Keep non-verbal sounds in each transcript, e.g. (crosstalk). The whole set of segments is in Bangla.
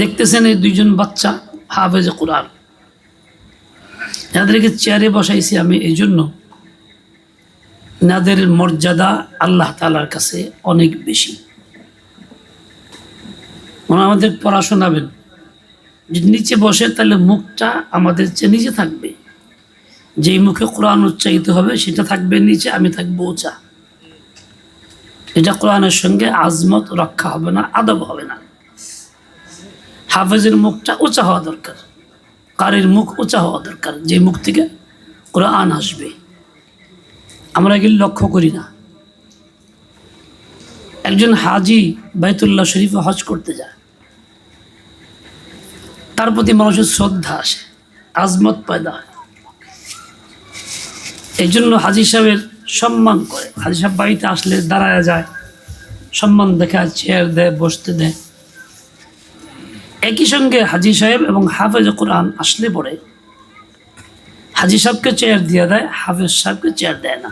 দেখতেছেন এই দুইজন বাচ্চা হাফেজ কোরআন। এনাদেরকে চেয়ারে বসাইছি আমি এই জন্য এনাদের মর্যাদা আল্লাহ তালার কাছে অনেক বেশি। ওনারা আমাদের পড়া শোনাবেন যদি নিচে বসে তাহলে মুখটা আমাদের চেয়ে নিচে থাকবে। যেই মুখে কোরআন উচ্চারিত হবে সেটা থাকবে নিচে, আমি থাকব উঁচা। এটা কোরআনের সঙ্গে আজমত রক্ষা হবে না, আদব হবে না। হাফেজের মুখটা উঁচা হওয়া দরকার। কারের মুখ উঁচা হওয়া দরকার। যে মুখ থেকে কোরআন আসবে। আমরা এগুলি লক্ষ্য করি না। একজন হাজি বাইতুল্লাহ শরীফে হজ করতে যায়। তার প্রতি মানুষের শ্রদ্ধা আসে, আজমত পয়দা হয়। এই জন্য হাজি সাহেবের সম্মান করে। হাজি সাহেব বাড়িতে আসলে দাঁড়ায় যায়, সম্মান দেখায়, চেয়ার দেয়, বসতে দেয়। একই সঙ্গে হাজি সাহেব এবং হাফেজ কোরআন আসলে পরে হাজি সাহেবকে চেয়ার দিয়ে দেয়, হাফেজ সাহেবকে চেয়ার দেয় না।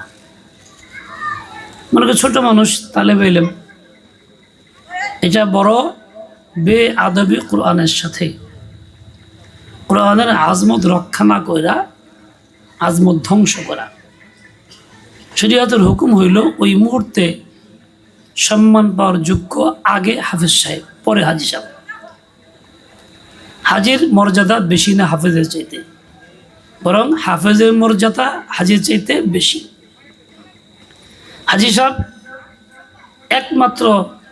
মনে করি ছোট মানুষ, তালেব এলেম এটা বড় বে আদবি কোরআনের সাথে। কোরআনের আজমত রক্ষা না করা আজমত ধ্বংস করা। শরীয়তের হুকুম হইল ওই মুহূর্তে সম্মান পাওয়ার যোগ্য আগে হাফেজ সাহেব, পরে হাজি সাহেব। হাজির মর্যাদা বেশি না হাফেজের চাইতে। বরং হাফেজের মর্যাদা হাজির চাইতে বেশি। হাজি সাহেব, একমাত্র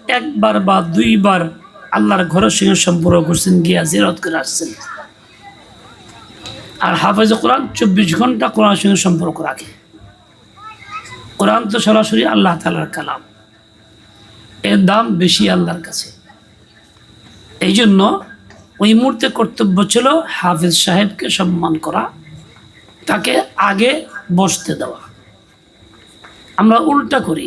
একবার বা দুইবার আল্লাহর ঘরের সঙ্গে সম্পর্ক করছেন, গিয়া জিরত করে আসছেন। আর হাফেজ কোরআন চব্বিশ ঘণ্টা কোরআন সঙ্গে সম্পর্ক রাখে। কোরআন তো সরাসরি আল্লাহ তালার কালাম। এর দাম বেশি আল্লাহর কাছে। এই জন্য ওই মুহূর্তে কর্তব্য ছিল হাফিজ সাহেবকে সম্মান করা, তাকে আগে বসতে দেওয়া। আমরা উল্টা করি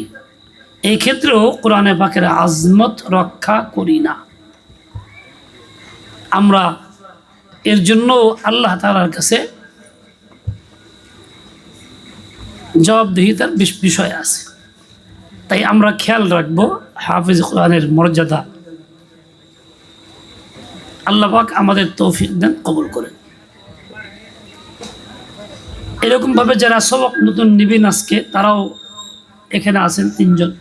এই ক্ষেত্রেও কোরআনে পাকের আজমত রক্ষা করি না। আমরা এর জন্য আল্লাহ তালার কাছে জবাবদিহিতার বিষয় আছে। তাই আমরা খেয়াল রাখব, হাফিজ কোরআনের মর্যাদা আল্লাহ পাক আমাদের তৌফিক দেন কবুল করেন। এরকমভাবে যারা সবক নতুন নিবেন আজকে তারাও এখানে আছেন তিনজন।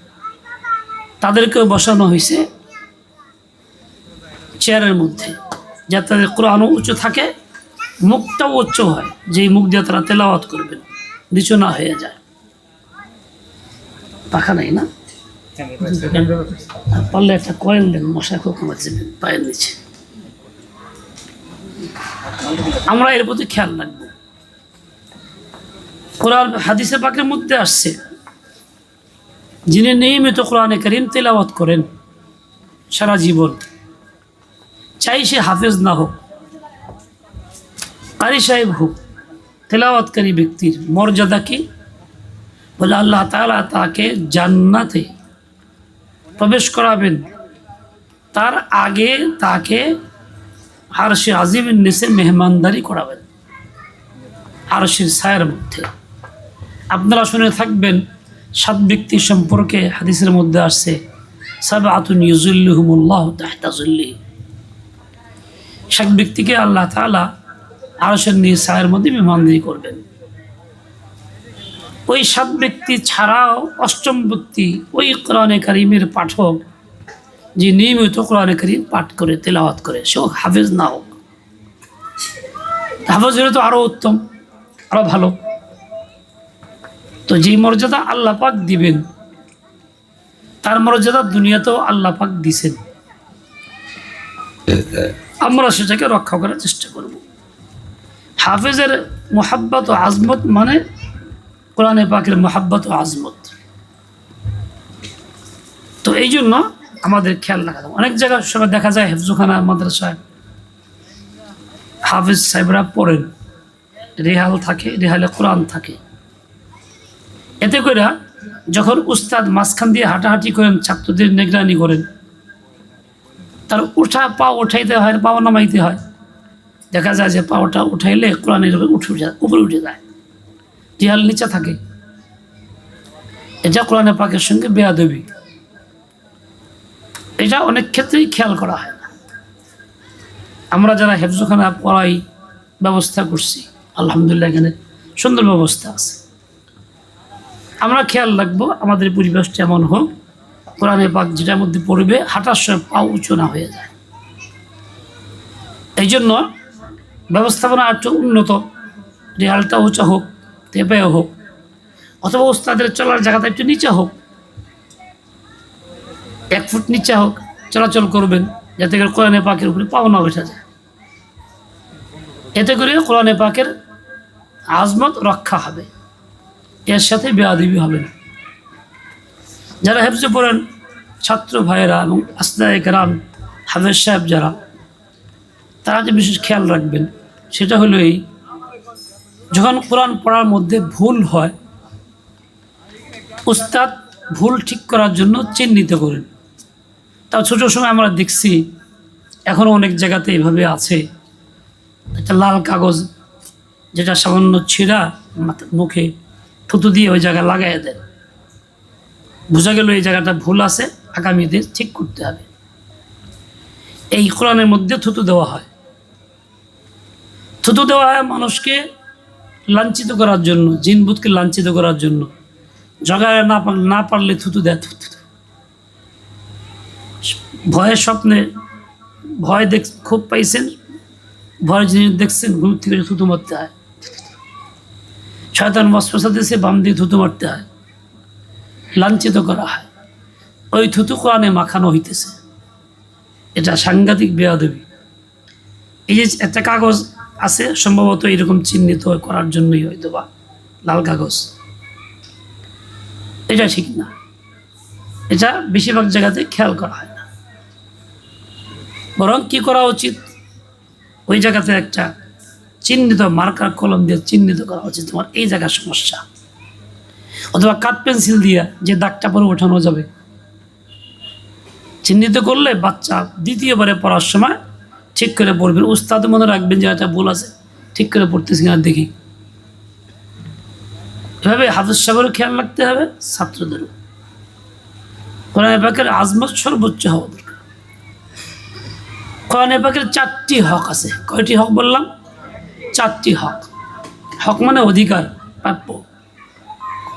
তাদেরকেও বসানো হয়েছে চেয়ারের মধ্যে যাতে তাদের কোরআনও উঁচু থাকে মুখটাও উচ্চ হয় যেই মুখ দিয়ে তারা তেলাওয়াত করবেন নিচু না হয়ে যায়। পাখা নাই না? পারলে একটা কয়েল দেন মশা খুব কমাচ্ছে পায়ের নিচে। আমরা এর প্রতি খেয়াল রাখব। কোরআন হাদিসে পাকের মধ্যে আসছে। যিনি নিয়মিত কোরআনে করিম তেলাওয়াত করেন সারা জীবন, চাই সে হাফেজ না হোক, কারি সাহেব হোক, তেলাওয়াতকারী ব্যক্তির মর্যাদা কি? বলে আল্লাহ তালা তাকে জান্নাতে প্রবেশ করাবেন। তার আগে তাকে আরশে আজিমের নিচে মেহমানদারি করাবেন। আরশের ছায়ের মধ্যে। আপনারা শুনে থাকবেন, সাত ব্যক্তি সম্পর্কে হাদিসের মধ্যে আসছে সাব আতুন ইউজুল্লুহমুল্লাহ তাহতাজুল্লি সাত ব্যক্তিকে আল্লাহ তাআলা আরশের নিয়ে ছায়ের মধ্যে মেহমানদারি করবেন। ওই সাত ব্যক্তি ছাড়াও অষ্টম ব্যক্তি ওই কোরআনে কারিমের পাঠক যে নিয়মিত কোরআনে কারিম পাঠ করে, তেলাওয়াত করে, সে হোক, হাফেজ না হোক। হাফেজ হলে তো আরও উত্তম আরও ভালো। তো যেই মর্যাদা আল্লাহ পাক দিবেন, তার মর্যাদা দুনিয়াতেও আল্লাহ পাক দিছেন। আমরা সেটাকে রক্ষা করার চেষ্টা করব। হাফেজের মোহাব্বত ও আজমত মানে কোরআনে পাকের মোহাব্বত ও আজমত। তো এই জন্য আমাদের খেয়াল রাখা। অনেক জায়গায় সবাই দেখা যায়, হেফজুখানা মাদ্রাসায়। হাফিজ সাহেবরা পড়েন। রেহাল থাকে, রেহালে কোরআন থাকে। এতে করে যখন উস্তাদ মাঝখান দিয়ে হাঁটাহাঁটি করেন, ছাত্রদের নিগরানি করেন, তার উঠা পা উঠাইতে হয় পাও নামাইতে হয়। দেখা যায় যে পাওটা উঠাইলে কোরআনের উঠে যায়, উপরে উঠে যায়। রেহাল নিচে থাকে। এটা কোরআনে পাকের সঙ্গে বেয়াদবি। এটা অনেক ক্ষেত্রেই খেয়াল করা হয় না। আমরা যারা হেফজোখানা পড়াই ব্যবস্থা করছি, আলহামদুলিল্লাহ এখানে সুন্দর ব্যবস্থা আছে। আমরা খেয়াল রাখব আমাদের পরিবেশটা এমন হোক, কোরআনে পাক যেটার মধ্যে পড়বে হাঁটার সময় পা উঁচু না হয়ে যায়। এই জন্য ব্যবস্থাপনা একটু উন্নত রেহালটা উঁচা হোক তেপে হোক, অথবা ওস্তাদের চলার জায়গাটা একটু নিচে হোক, এক ফুট নিচে হোক চলাচল করবেন, যাতে করে কোরআনে পাকের উপরে পাওনা ওঠা যায়। এতে করে কোরআনে পাকের আজমত রক্ষা হবে। এর সাথে বেয়াদিবি হবে না। যারা হেফজে পড়েন, ছাত্র ভাইয়েরা এবং আস্তায় গ্রাম হাফেজ সাহেব যারা, তারা যে বিশেষ খেয়াল রাখবেন, সেটা হলো এই, যখন কোরআন পড়ার মধ্যে ভুল হয়, উস্তাদ ভুল ঠিক করার জন্য চিহ্নিত করেন। তাও ছোটো সময় আমরা দেখছি এখনও অনেক জায়গাতে এভাবে আছে। একটা লাল কাগজ যেটা সামান্য ছিঁড়া মুখে থুতু দিয়ে ওই জায়গায় লাগাই দেন। বোঝা গেল এই জায়গাটা ভুল আছে আগামীতে ঠিক করতে হবে। এই কোরআনের মধ্যে থুতু দেওয়া হয়। থুতু দেওয়া হয় মানুষকে লাঞ্ছিত করার জন্য, জিনবুতকে লাঞ্ছিত করার জন্য। জগায় না না পারলে থুতু দেয় থুতু। ভয়ের স্বপ্নে ভয় দেখ, খুব পাইছেন, ভয়ের জিনিস দেখছেন ঘুম থেকে থুতু মারতে হয়। শয়তান মস্পসা দিয়েছে বাম দিয়ে থুতু মারতে হয়। লাঞ্ছিত করা হয়। ওই থুতু কোরআনে মাখানো হইতেছে। এটা সাংঘাতিক বেয়াদবি। এই যে একটা কাগজ আছে, সম্ভবত এরকম চিহ্নিত করার জন্যই হয়তো বা লাল কাগজ। এটা ঠিক না। এটা বেশিরভাগ জায়গাতে খেয়াল করা হয় না। বরং কি করা উচিত? ওই জায়গাতে একটা চিহ্নিত মার্কার কলম দিয়ে চিহ্নিত করা উচিত তোমার এই জায়গার সমস্যা। অথবা কাঠ পেন্সিল দিয়ে যে দাগটা পরে ওঠানো যাবে। চিহ্নিত করলে বাচ্চা দ্বিতীয়বারে পড়ার সময় ঠিক করে পড়বেন উস্তাদ মনে রাখবেন যে একটা ভুল আছে, ঠিক করে পড়তেছি কিনা দেখি। এভাবে হাফিজ সাহেবেরও খেয়াল রাখতে হবে, ছাত্রদেরও। কোরআন পাকের আজমত সর্বোচ্চ হওয়া দরকার কোরআন পাকের চারটি হক আছে। কয়টি হক বললাম? চারটি হক। হক মানে অধিকার, প্রাপ্য।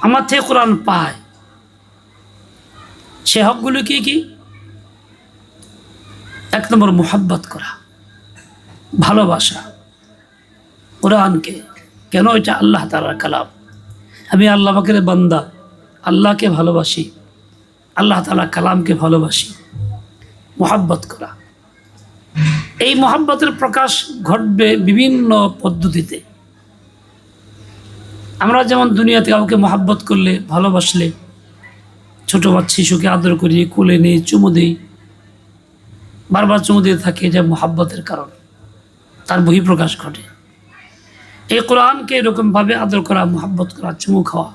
আমার থেকে কোরআন পায়। সে হকগুলো কি কি? এক নম্বর মোহাব্বত করা, ভালোবাসা। কোরআনকে কেন? এটা আল্লাহ তালার কালাম। আমি আল্লাহ পাকের বান্দা, আল্লাহকে ভালোবাসি। আল্লাহ তালা কালামকে ভালোবাসি। মোহাব্বত করা। এই মোহাব্বতের প্রকাশ ঘটবে বিভিন্ন পদ্ধতিতে। আমরা যেমন দুনিয়াতে কাউকে মহাব্বত করলে, ভালোবাসলে, ছোটো বাচ্চা শিশুকে আদর করি, কোলে নিই, চুমু দিই, বারবার চুমু দিয়ে থাকে, এটা মহাব্বতের কারণ। তার বহিঃপ্রকাশ ঘটে। এই কোরআনকে এরকমভাবে আদর করা, মহাব্বত করা, চুমু খাওয়া,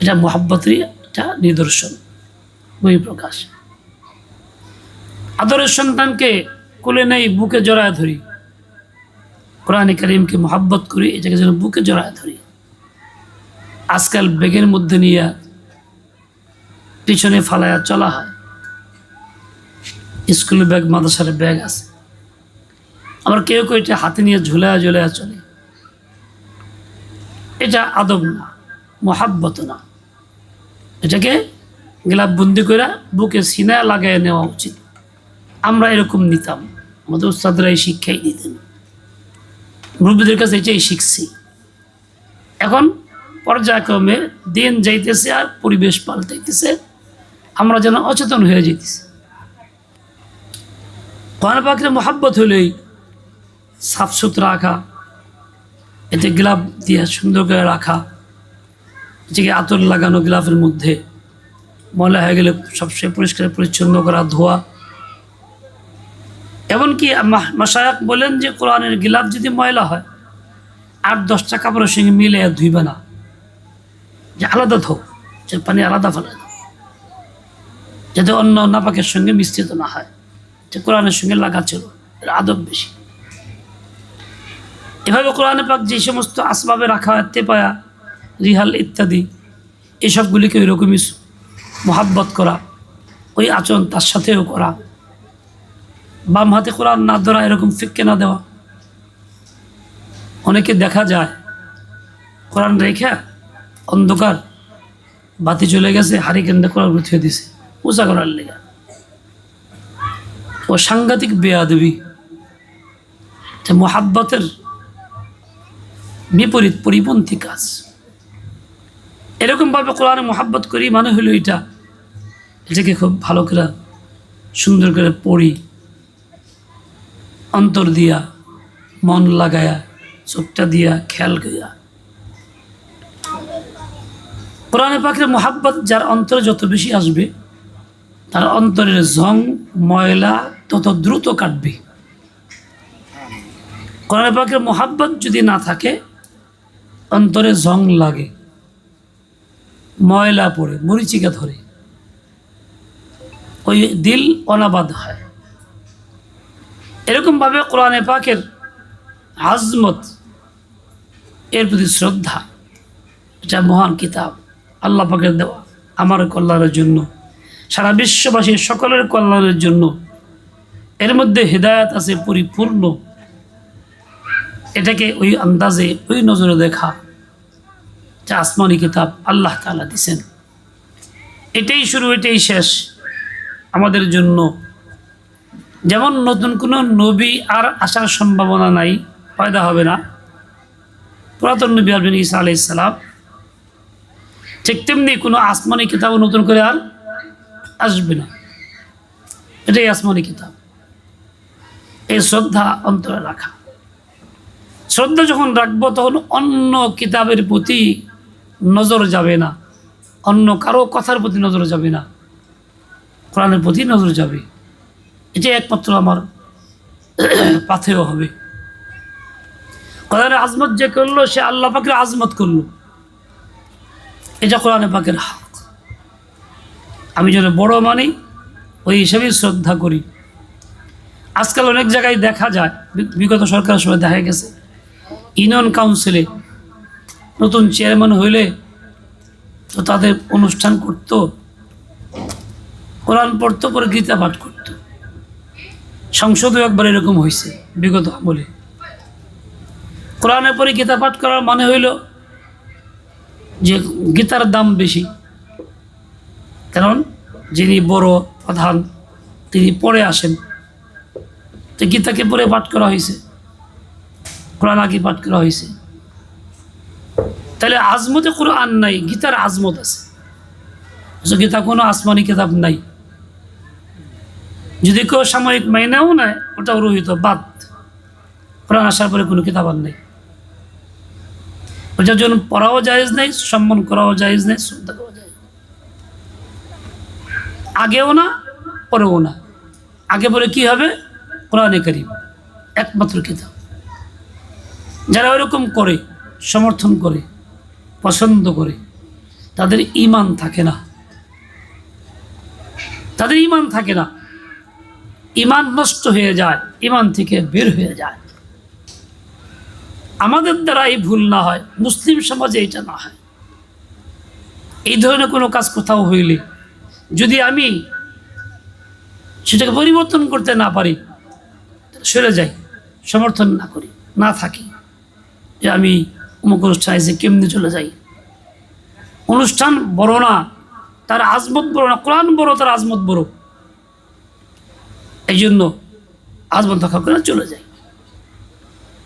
এটা মহাব্বতেরই একটা নিদর্শন, বহিঃপ্রকাশ। আদরের সন্তানকে কোলে নেই, বুকে জড়ায় ধরি। কোরআন করিমকে মহাব্বত করি, এটাকে যেন বুকে জড়ায় ধরি। আজকাল ব্যাগের মধ্যে নিয়ে পিছনে ফালায়া চলা হয়। স্কুলের ব্যাগ, মাদ্রাসার ব্যাগ আছে। আবার কেউ কেউ এটা হাতে নিয়ে ঝুলায়া ঝুলায়া চলে। এটা আদব না, মহাব্বত না। এটাকে গ্লাভ বন্দি করে বুকে সিনা লাগাই নেওয়া উচিত। আমরা এরকম নিতাম। আমাদের উস্তাদরা এই শিক্ষাই দিতেন। মুরব্বীদের কাছে এটাই শিখছি। এখন পর্যায়ক্রমে দিন যাইতেছে আর পরিবেশ পাল্টাইতেছে। আমরা যেন অচেতন হয়ে যেতেছি কোরআন পাখির মহাব্বত হলেই সাফ সুতরা রাখা, এতে গ্লাভ দিয়ে সুন্দর করে রাখা এটাকে আতর লাগানো গ্লাভের মধ্যে। ময়লা হয়ে গেলে সবসময় পরিষ্কার, পরিচ্ছন্ন করা ধোয়া। এমনকি মা- মাসায়াক বলেন যে কোরআনের গিলাফ যদি ময়লা হয়, আট, দশটা কাপড়ের সঙ্গে মিলে আর ধুইবে না। যে আলাদা ধো যে পানি আলাদা ফেলে যাতে অন্য নাপাকের সঙ্গে মিশ্রিত না হয়, যে কোরআনের সঙ্গে লাগা ছিল, এর আদব বেশি। এভাবে কোরআনে পাক যে সমস্ত আসবাবে রাখা হয় তেপায়া রিহাল ইত্যাদি, এসবগুলিকে ওইরকমই মহাব্বত করা, ওই আচরণ তার সাথেও করা। বাম হাতে কোরআন না ধরা, এরকম ফিক্কে না দেওয়া। অনেকে দেখা যায়, কোরআন রেখা অন্ধকার, বাতি চলে গেছে হারি কেন্দ্রে কোরআন উঠিয়ে দিছে। পূজা করার লেগে। ও সাংঘাতিক বেয়াদবি। মোহাব্বতের বিপরীত পরিপন্থী কাজ। এরকমভাবে কোরআনে মোহাব্বত করি মানে হলো এটা। এটাকে খুব ভালো করে, সুন্দর করে পড়ি, অন্তর দিয়া, মন লাগায়া, চোখটা দিয়া, খেয়াল করিয়া। কোরআনে পাখির মোহাব্বত যার অন্তরে যত বেশি আসবে, তার অন্তরের জং, ময়লা তত দ্রুত কাটবে। কোরআনে পাখির মোহাব্বত যদি না থাকে, অন্তরে জং লাগে। ময়লা পড়ে, মরিচিকা ধরে। ওই দিল অনাবাদ হয়। এরকমভাবে কোরআনে পাকের আজমত এর প্রতি শ্রদ্ধা, এটা মহান কিতাব, আল্লাহ পাকের দেওয়া, আমার কল্যাণের জন্য, সারা বিশ্ববাসীর সকলের কল্যাণের জন্য। এর মধ্যে হৃদায়ত আছে পরিপূর্ণ। এটাকে ওই আন্দাজে, ওই নজরে দেখা। যে আসমানি কিতাব আল্লাহ তালা দিছেন। এটাই শুরু, এটাই শেষ আমাদের জন্য। যেমন নতুন কোনো নবী আর আসার সম্ভাবনা নাই, পয়দা হবে না। পুরাতন নবী আসবেন ঈসা আলাই ইসালাম ঠিক তেমনি কোনো আসমানি কিতাবও নতুন করে আর আসবে না। এটাই আসমানি কিতাব। এই শ্রদ্ধা অন্তরে রাখা। শ্রদ্ধা যখন রাখব তখন অন্য কিতাবের প্রতি নজর যাবে না। অন্য কারও কথার প্রতি নজর যাবে না। কোরআনের প্রতি নজর যাবে। এটাই একমাত্র আমার (clears throat) পাথেয় হবে। কোরআনের আজমত যে করল, সে আল্লাহ পাকের আজমত করল। এটা কোরআনে পাকের হক। আমি যেন বড় মানি, ওই হিসেবেই শ্রদ্ধা করি। আজকাল অনেক জায়গায় দেখা যায় বিগত সরকারের সময় দেখা গেছে, ইউনিয়ন কাউন্সিলে নতুন চেয়ারম্যান হইলে তো তাদের অনুষ্ঠান করত। কোরআন পড়তো, পরে গীতা পাঠ করত। সংসদেও একবার এরকম হয়েছে বিগত আমলে। কোরআনের পরে গীতা পাঠ করার মানে হইল যে গীতার দাম বেশি। কারণ যিনি বড়, প্রধান, তিনি পড়ে আসেন। তো গীতাকে পরে পাঠ করা হয়েছে কোরআন আগে পাঠ করা হয়েছে তাহলে আজমতে কোনো কোরআন নাই, গীতার আজমত আছে। গীতা কোনো আসমানি কিতাব নাই। যদি কেউ সাময়িক মাইনাও নেয়, ওটাও রহিত বাদ। কোরআন আসার পরে কোনো কিতাব আর নেই। ওটার জন্য পড়াও জায়েজ নেই, সম্মান করাও জায়েজ নেই, শ্রদ্ধা করাও নেই। আগেও না, পরেও না। আগে পরে কি হবে? কোরআনে করিম, একমাত্র কিতাব। যারা ওরকম করে, সমর্থন করে পছন্দ করে, তাদের ইমান থাকে না। তাদের ইমান থাকে না। ইমান নষ্ট হয়ে যায় ইমান থেকে বের হয়ে যায়। আমাদের দ্বারা এই ভুল না হয়, মুসলিম সমাজে এটা না হয়। এই ধরনের কোনো কাজ কোথাও হইলে, যদি আমি সেটাকে পরিবর্তন করতে না পারি সরে যাই, সমর্থন না করি, না থাকি। যে আমি অমুক অনুষ্ঠান এসে কেমনি চলে যাই অনুষ্ঠান বড় না, তার আজমত বড় না, কোরআন বড়, তার আজমত বড়। এই জন্য আজমত রক্ষা করে চলে যাই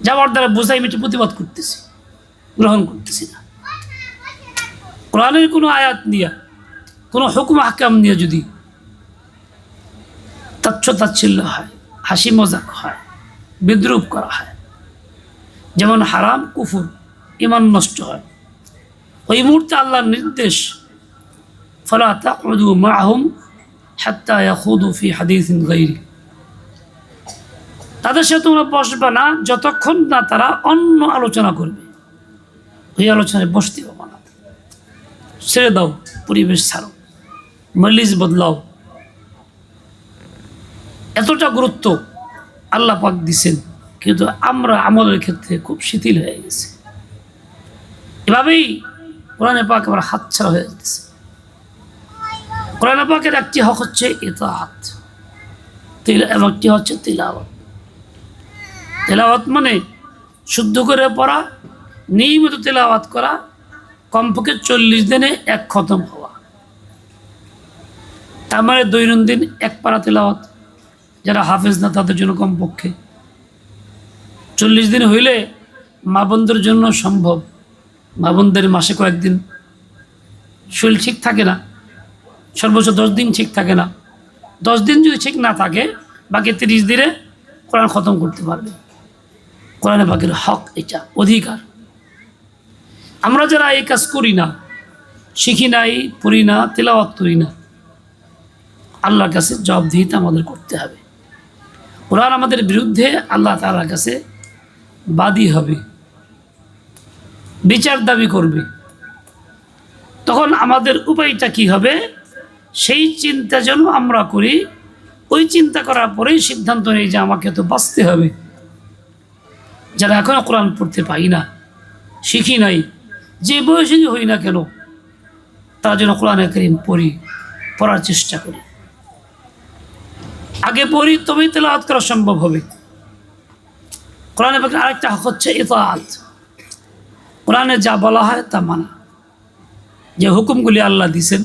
যাওয়ার দ্বারা বোঝাই আমি প্রতিবাদ করতেছি, গ্রহণ করতেছি না। কোরআনের কোনো আয়াত নিয়ে, কোনো হুকুম হাকাম নিয়ে যদি তাচ্ছ তাচ্ছিল্য হয় হাসি মজাক হয়, বিদ্রুপ করা হয়, যেমন হারাম, কুফুর ইমান নষ্ট হয়। ওই মুহূর্তে আল্লাহর নির্দেশ, ফলা গাইরি তাদের সাথে তোমরা বসবে না, যতক্ষণ না তারা অন্য আলোচনা করবে। ওই আলোচনায় বসতে হবে না। ছেড়ে দাও, পরিবেশ ছাড়ো। মল্লিস বদলাও। এতটা গুরুত্ব আল্লাহ পাক দিছেন, কিন্তু আমরা আমলের ক্ষেত্রে খুব শিথিল হয়ে গেছে। এভাবেই কোরআনে পাক আমার হাতছাড়া হয়ে যেতেছে কোরআনে পাকের একটি হক হচ্ছে ইতাহাত তিল এবং একটি হচ্ছে তিলাওয়াত। তেলাওয়াত মানে শুদ্ধ করে পড়া, নিয়মিত তেলাওয়াত করা, কমপক্ষে চল্লিশ দিনে এক খতম হওয়া। তার মানে দৈনন্দিন এক পারা তেলাওয়াত যারা হাফেজ না তাদের জন্য কমপক্ষে। চল্লিশ দিন হইলে মা বোনদের জন্য সম্ভব। মা বোনদের মাসে কয়েকদিন শরীর ঠিক থাকে না। সর্বোচ্চ দশ দিন ঠিক থাকে না। দশ দিন যদি ঠিক না থাকে, বাকি তিরিশ দিনে কোরআন খতম করতে পারবে। কোরআনে বাকির হক এটা, অধিকার। আমরা যারা এই কাজ করি না, শিখি নাই, পড়ি না, তেলাওয়াত করি না, আল্লাহর কাছে জবাবদিহিতা আমাদের করতে হবে। কোরআন আমাদের বিরুদ্ধে আল্লাহ তালার কাছে বাদী হবে। বিচার দাবি করবে। তখন আমাদের উপায়টা কি হবে? সেই চিন্তা যেন আমরা করি। ওই চিন্তা করার পরেই সিদ্ধান্ত নেই যে আমাকে তো বাঁচতে হবে। যারা এখনও কোরআন পড়তে পাই না, শিখি নাই, যে বয়সেই হই না কেন, তার জন্য কোরআনে করিম পড়ি, পড়ার চেষ্টা করি। আগে পড়ি, তবেই তেলাওয়াত করা সম্ভব হবে। কোরআনে পাকে আরেকটা হক হচ্ছে ইতাআত। কোরআনে যা বলা হয় তা মানা। যে হুকুমগুলি আল্লাহ দিছেন,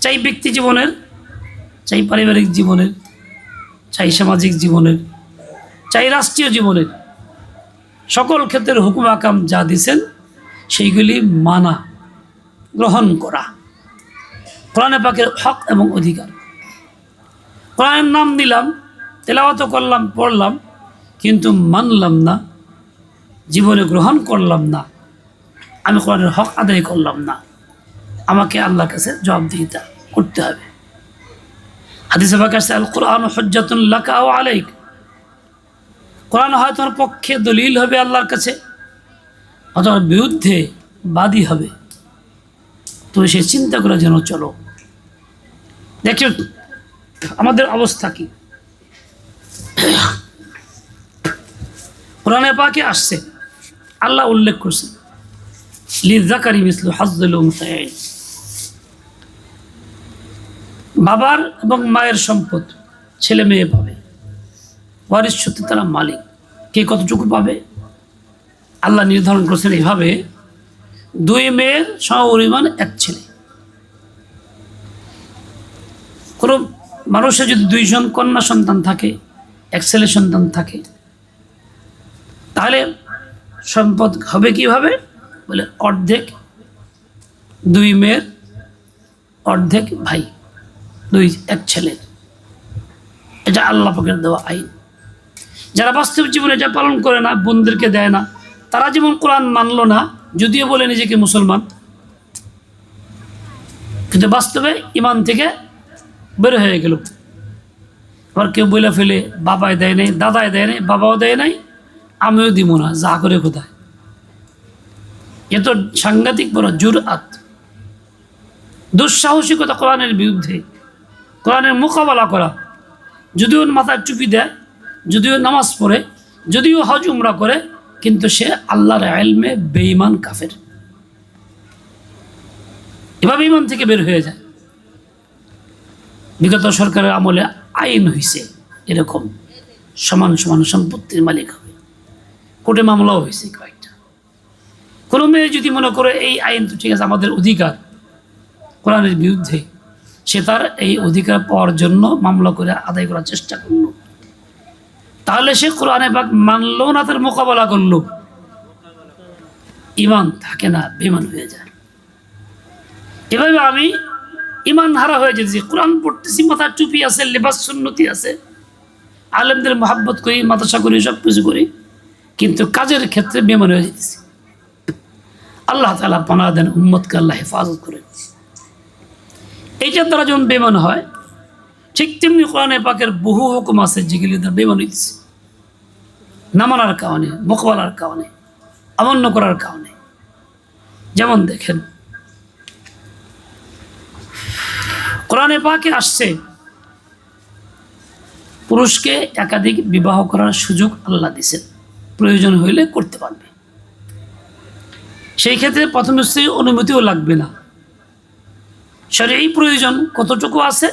চাই ব্যক্তি জীবনের, চাই পারিবারিক জীবনের, চাই সামাজিক জীবনের, চাই রাষ্ট্রীয় জীবনের, সকল ক্ষেত্রের হুকুম আকাম যা দিছেন, সেইগুলি মানা, গ্রহণ করা। কোরআনে পাকের হক এবং অধিকার। কোরআনের নাম দিলাম, তেলাওয়াত করলাম, পড়লাম, কিন্তু মানলাম না জীবনে গ্রহণ করলাম না। আমি কোরআনের হক আদায় করলাম না। আমাকে আল্লাহর কাছে জবাবদিহিতা করতে হবে। হাদিসে আল কোরআন হজ্জাতুল্লাহ ও আলাইক। কোরআন হয় তোমার পক্ষে দলিল হবে আল্লাহর কাছে, অথবা বিরুদ্ধে বাদী হবে। তুমি সে চিন্তা করে যেন চলো। দেখো আমাদের অবস্থা কি? কোরআনে পাকে আসছে আল্লাহ উল্লেখ করছে, লিজাকারি মিসলু উমসাইন বাবার এবং মায়ের সম্পদ ছেলে মেয়ে পাবে। ওয়ারিস সত্যি তারা মালিক। কে কতটুকু পাবে? আল্লাহ নির্ধারণ করছেন এইভাবে, দুই মেয়ের সমপরিমাণ এক ছেলে। কোনো মানুষের যদি দুইজন কন্যা সন্তান থাকে, এক ছেলে সন্তান থাকে, তাহলে সম্পদ হবে কীভাবে? বলে অর্ধেক দুই মেয়ের, অর্ধেক ভাই, দুই এক ছেলের। এটা আল্লাহ পাকের দেওয়া আইন। যারা বাস্তব জীবনে এটা পালন করে না বোনদেরকে দেয় না, তারা যেমন কোরআন মানলো না, যদিও বলে নিজেকে মুসলমান, কিন্তু বাস্তবে ইমান থেকে বের হয়ে গেল। আবার কেউ বলে ফেলে, বাবায় দেয় নাই, দাদায় দেয় নাই, বাবাও দেয় নাই আমিও দিব না, যা করে কোথায় এ তো সাংঘাতিক বড় জোর আত দুঃসাহসিকতা কোরআনের বিরুদ্ধে, কোরআনের মোকাবেলা করা। যদিও মাথায় চুপি দেয়, যদিও নামাজ পড়ে, যদিও হজ উমরা করে, কিন্তু সে আল্লাহর এলমে বেঈমান কাফের। এভাবে ইমান থেকে বের হয়ে যায়। বিগত সরকারের আমলে আইন হয়েছে এরকম। সমান সমান সম্পত্তির মালিক হবে। কোর্টে মামলাও হয়েছে কয়েকটা। কোনো মেয়ে যদি মনে করে এই আইন তো ঠিক আছে, আমাদের অধিকার, কোরআনের বিরুদ্ধে, সে তার এই অধিকার পাওয়ার জন্য মামলা করে আদায় করার চেষ্টা করল। তাহলে সে কোরআনে বাক মানলো না, তার মোকাবেলা করল। ইমান থাকে না বেমান হয়ে যায়। এভাবে আমি ইমান হারা হয়ে যেতেছি। কোরআন পড়তেছি মাথার টুপি আছে, লেবাস সুন্নতি আছে। আলেমদের মহাব্বত করি মাথা করি সব কিছু করি। কিন্তু কাজের ক্ষেত্রে বেমান হয়ে যেতেছি। আল্লাহ তালা পানা দেন, উম্মতকে আল্লাহ হেফাজত করে এইটার দ্বারা যখন বেমান হয়, ঠিক তেমনি কোরআনে পাকের বহু হুকুম আছে যেগুলি দ্বারা বেমান হইতেছে না মানার কারণে, মোকাবেলার কারণে, অমান্য করার কারণে। যেমন দেখেন, কোরআনে পাকে আসছে, পুরুষকে একাধিক বিবাহ করার সুযোগ আল্লাহ দিছেন প্রয়োজন হইলে করতে পারবে। সেই ক্ষেত্রে প্রথম স্ত্রীর অনুমতিও লাগবে না। সরে এই প্রয়োজন কতটুকু আছে,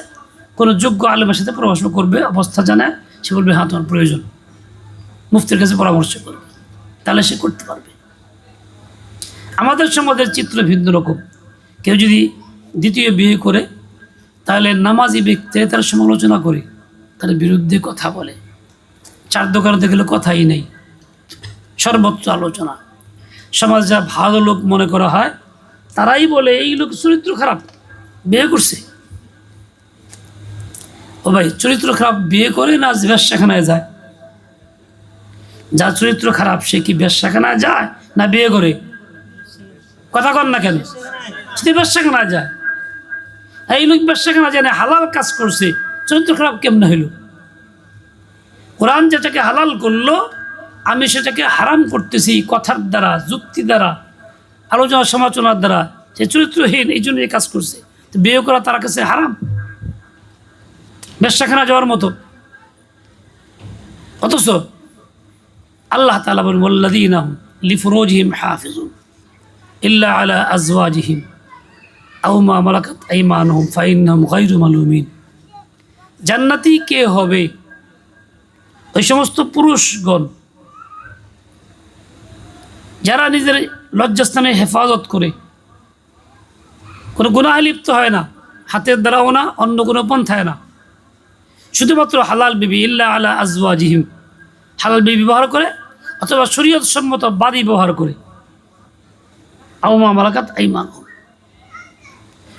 কোনো যোগ্য আলেমের সাথে পরামর্শ করবে, অবস্থা জানায়, সে বলবে হ্যাঁ তোমার প্রয়োজন। মুফতির কাছে পরামর্শ করবে। তাহলে সে করতে পারবে। আমাদের সমাজের চিত্র ভিন্ন রকম। কেউ যদি দ্বিতীয় বিয়ে করে, তাহলে নামাজি ব্যক্তি তার সমালোচনা করে, তার বিরুদ্ধে কথা বলে। চার দোকানে দেখলে কথাই নেই। সর্বোচ্চ আলোচনা। সমাজ যা ভালো লোক মনে করা হয়, তারাই বলে, এই লোক চরিত্র খারাপ, বিয়ে করছে। ও ভাই, চরিত্র খারাপ বিয়ে করে না ব্যবসাখানায় যায়? যার চরিত্র খারাপ, সে কি ব্যবসাখানায় যায় না বিয়ে করে? কথা কর না কেন? সে ব্যবসাখানায় যায়। এই লোক ব্যবসাখানা জানে হালাল কাজ করছে, চরিত্র খারাপ কেমনে হইল? কোরআন যেটাকে হালাল করল আমি সেটাকে হারাম করতেছি কথার দ্বারা, যুক্তি দ্বারা, আলোচনা সমালোচনার দ্বারা সে চরিত্রহীন এই জন্য এই কাজ করছে। তো বিয়ে করা তার কাছে হারাম। ব্যবসাখানা যাওয়ার মতো। অথচ আল্লাহ তালা বলেন মোল্লাদিন লিফরোজহিম হাফিজুন ইল্লা আলা আজওয়াজিহিম আও মা মালাকাত আইমানহুম ফাইন্নাহুম গায়রু মালুমিন। জান্নাতি কে হবে? ওই সমস্ত পুরুষগণ যারা নিজের লজ্জাস্থানে হেফাজত করে, কোনো গুণাহ লিপ্ত হয় না, হাতের দ্বারাও না, অন্য কোনো পন্থায় না। শুধুমাত্র হালাল বিবি ইল্লা আলা আজওয়াজিহিম। হালাল বিবি ব্যবহার করে অথবা শরীয়ত সম্মত বাদী ব্যবহার করে। আউমা মালাকাত আইমান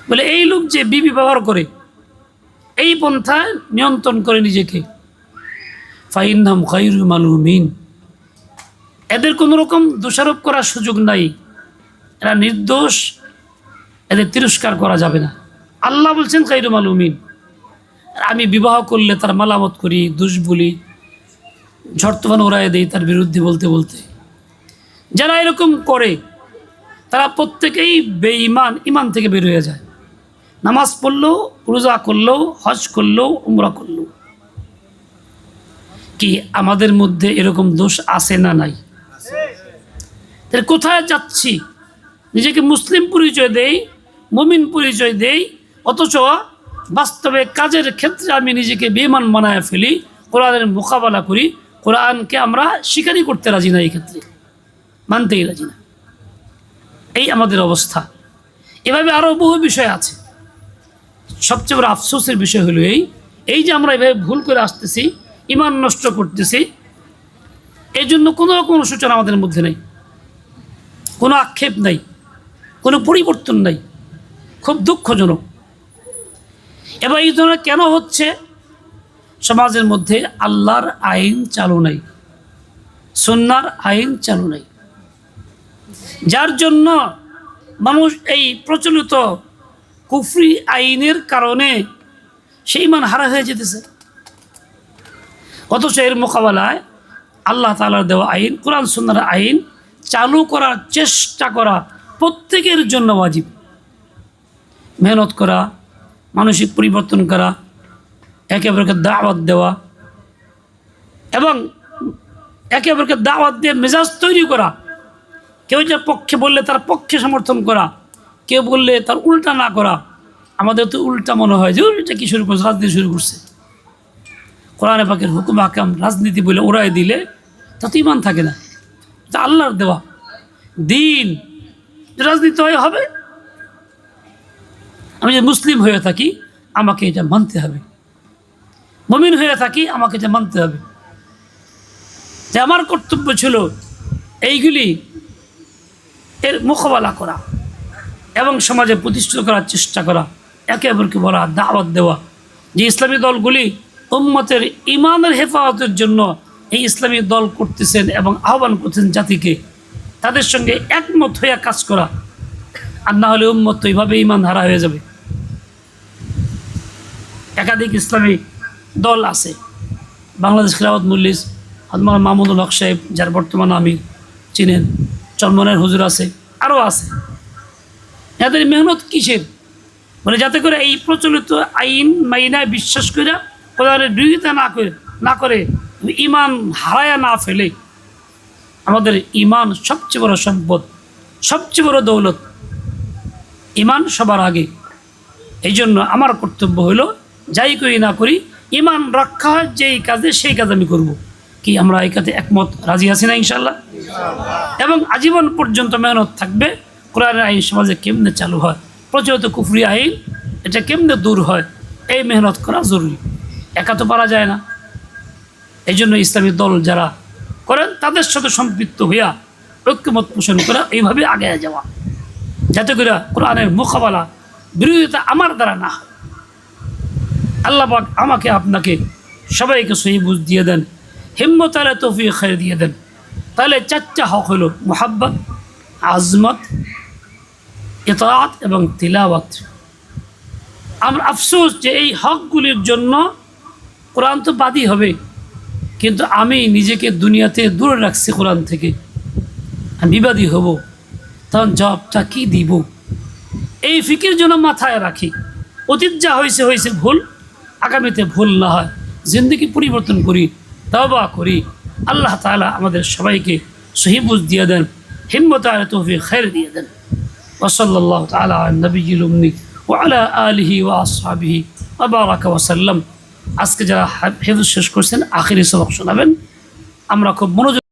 বলে এই লোক যে বিবি ব্যবহার করে, এই পন্থায় নিয়ন্ত্রণ করে নিজেকে। ফাইনাম খাইরু মালুমিন। এদের কোনো রকম দোষারোপ করার সুযোগ নাই। এরা নির্দোষ, এদের তিরস্কার করা যাবে না। আল্লাহ বলছেন খাইরু মালুমিন। আর আমি বিবাহ করলে তার মালামত করি, দোষ বলি ঝড়তফান ওড়ায় দেই তার বিরুদ্ধে বলতে বলতে। যারা এরকম করে, তারা প্রত্যেকেই বেঈমান ইমান থেকে বের হয়ে যায়। নামাজ পড়লেও, রোজা করলেও, হজ করলেও, উমরা করলেও। কি আমাদের মধ্যে এরকম দোষ আছে না নাই? তাহলে কোথায় যাচ্ছি? নিজেকে মুসলিম পরিচয় দেই, মমিন পরিচয় দেই, অথচ বাস্তবে কাজের ক্ষেত্রে আমি নিজেকে বেমান বানায় ফেলি, কোরআনের মোকাবেলা করি, কোরআনকে আমরা স্বীকারই করতে রাজি না এই ক্ষেত্রে, মানতেই রাজি না। এই আমাদের অবস্থা। এভাবে আরও বহু বিষয় আছে। সবচেয়ে বড় আফসোসের বিষয় হলো এই এই যে আমরা এভাবে ভুল করে আসতেছি ইমান নষ্ট করতেছি এই জন্য কোনো রকম সূচনা আমাদের মধ্যে নেই। কোনো আক্ষেপ নাই, কোনো পরিবর্তন নাই। খুব দুঃখজনক। এবার এই ধরনের কেন হচ্ছে? সমাজের মধ্যে আল্লাহর আইন চালু নাই সন্ন্যার আইন চালু নাই। যার জন্য মানুষ এই প্রচলিত কুফরি আইনের কারণে সেই মান হারা হয়ে যেতেছে। অথচ এর মোকাবেলায় আল্লাহ তালার দেওয়া আইন, কোরআন সুন্নার আইন চালু করার চেষ্টা করা প্রত্যেকের জন্য ওয়াজিব। মেহনত করা, মানসিক পরিবর্তন করা, একে অপরকে দাওয়াত দেওয়া এবং একে অপরকে দাওয়াত দিয়ে মেজাজ তৈরি করা। কেউ যে পক্ষে বললে তার পক্ষে সমর্থন করা, কেউ বললে তার উল্টা না করা। আমাদের তো উল্টা মনে হয় যে এটা কি শুরু করছে, রাজনীতি শুরু করছে। কোরআনে পাখির হুকুম, হাকাম, রাজনীতি বলে ওরাই দিলে তাতে ইমান থাকে না। তা আল্লাহর দেওয়া। দিন। রাজনীতি হয়, হবে। আমি যে মুসলিম হয়ে থাকি, আমাকে এটা মানতে হবে। মমিন হয়ে থাকি, আমাকে এটা মানতে হবে। যে আমার কর্তব্য ছিল এইগুলি এর মোকাবেলা করা এবং সমাজে প্রতিষ্ঠিত করার চেষ্টা করা, একে অপরকে বলা, দাওয়াত দেওয়া। যে ইসলামী দলগুলি উম্মতের ইমানের হেফাজতের জন্য এই ইসলামী দল করতেছেন এবং আহ্বান করতেছেন জাতিকে, তাদের সঙ্গে একমত হয়ে কাজ করা। আর না হলে উম্মত তো এইভাবে ইমান হারা হয়ে যাবে। একাধিক ইসলামী দল আছে। বাংলাদেশ খেলাফত মল্লিস হজমান মাহমুদুল হক সাহেব, যার বর্তমান আমি চিনেন। চন্মনের হুজুর আছে আরও আছে। এদের মেহনত কিসের? মানে যাতে করে এই প্রচলিত আইন মাইনায় বিশ্বাস করে কোরআনের বিরোধিতা না করে না করে। ইমান হারায়া না ফেলে আমাদের ইমান সবচেয়ে বড় সম্পদ, সবচেয়ে বড় দৌলত ইমান সবার আগে। এই জন্য আমার কর্তব্য হলো, যাই করি না করি, ইমান রক্ষা হয়, যেই কাজে সেই কাজ আমি করব। কি আমরা এই কাজে একমত? রাজি আছি না ইনশাল্লাহ এবং আজীবন পর্যন্ত মেহনত থাকবে, কোরআনের আইন সমাজে কেমনে চালু হয়? প্রচলিত কুফরি আইন, এটা কেমনে দূর হয়? এই মেহনত করা জরুরি। একা তো পারা যায় না। এই জন্য ইসলামী দল যারা করেন, তাদের সাথে সম্পৃক্ত হইয়া ঐক্যমত পোষণ করা, এইভাবে আগে যাওয়া। যাতে করে কোরআনের মোকাবেলা বিরোধিতা আমার দ্বারা না হয়। আল্লাহ পাক আমাকে, আপনাকে সবাইকে সহি বুঝ দিয়ে দেন, হিম্মত আলে খেয়ে দিয়ে দেন। তাহলে চারটা হক হলো মোহাব্বত, আজমত, ইতাআত এবং তিলাওয়াত। আমার আফসোস যে এই হকগুলির জন্য কোরআন তো বাদই হবে। কিন্তু আমি নিজেকে দুনিয়াতে দূরে রাখছি কোরআন থেকে আমি বিবাদী হব তখন জবটা কি দিব এই ফিকির জন্য মাথায় রাখি অতীত যা হয়েছে হয়েছে ভুল আগামীতে ভুল না হয় জিন্দগি পরিবর্তন করি তবা করি আল্লাহ তাআলা আমাদের সবাইকে সহিবুজ দিয়ে দেন হিম্মত আলে তৌফিক খের দিয়ে দেন وصلى الله تعالى على النبي الأمي وعلى آله وأصحابه وبارك وسلم আজকে যারা হেফজ শেষ করছেন আখেরি সবক শোনাবেন। আমরা খুব মনোযোগ